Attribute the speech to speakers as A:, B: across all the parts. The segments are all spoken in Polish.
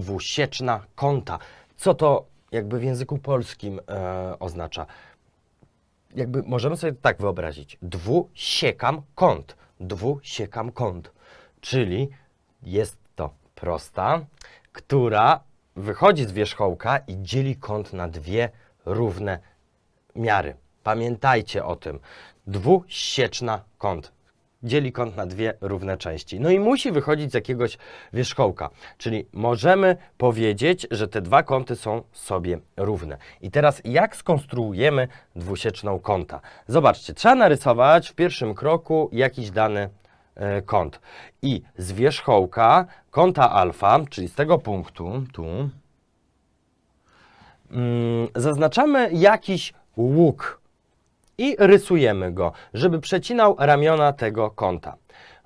A: dwusieczna kąta. Co to jakby w języku polskim e, oznacza? Jakby możemy sobie tak wyobrazić. Dwusiekam kąt. Dwusiekam kąt. Czyli jest to prosta, która wychodzi z wierzchołka i dzieli kąt na dwie równe miary. Pamiętajcie o tym. Dwusieczna kąt. Dzieli kąt na dwie równe części. No i musi wychodzić z jakiegoś wierzchołka. Czyli możemy powiedzieć, że te dwa kąty są sobie równe. I teraz jak skonstruujemy dwusieczną kąta? Zobaczcie, trzeba narysować w pierwszym kroku jakiś dany e, kąt. I z wierzchołka kąta alfa, czyli z tego punktu, tu, mm, zaznaczamy jakiś łuk i rysujemy go, żeby przecinał ramiona tego kąta.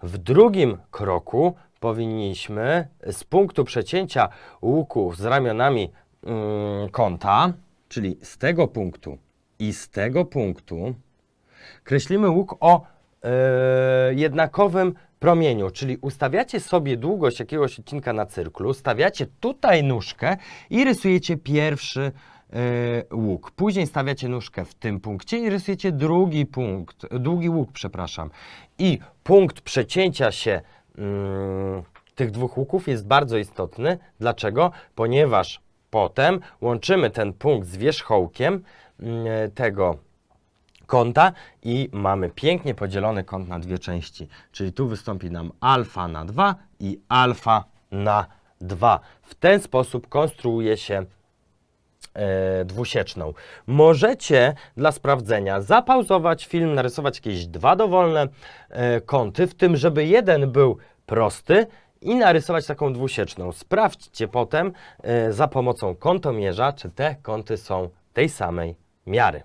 A: W drugim kroku powinniśmy z punktu przecięcia łuku z ramionami mm, kąta, czyli z tego punktu i z tego punktu, kreślimy łuk o e, jednakowym promieniu, czyli ustawiacie sobie długość jakiegoś odcinka na cyrklu, stawiacie tutaj nóżkę i rysujecie pierwszy łuk. Później stawiacie nóżkę w tym punkcie i rysujecie drugi punkt, długi łuk, przepraszam. I punkt przecięcia się mm, tych dwóch łuków jest bardzo istotny. Dlaczego? Ponieważ potem łączymy ten punkt z wierzchołkiem mm, tego kąta i mamy pięknie podzielony kąt na dwie części. Czyli tu wystąpi nam alfa na 2 i alfa na 2. W ten sposób konstruuje się e, dwusieczną. Możecie dla sprawdzenia zapauzować film, narysować jakieś dwa dowolne e, kąty, w tym, żeby jeden był prosty i narysować taką dwusieczną. Sprawdźcie potem e, za pomocą kątomierza, czy te kąty są tej samej miary.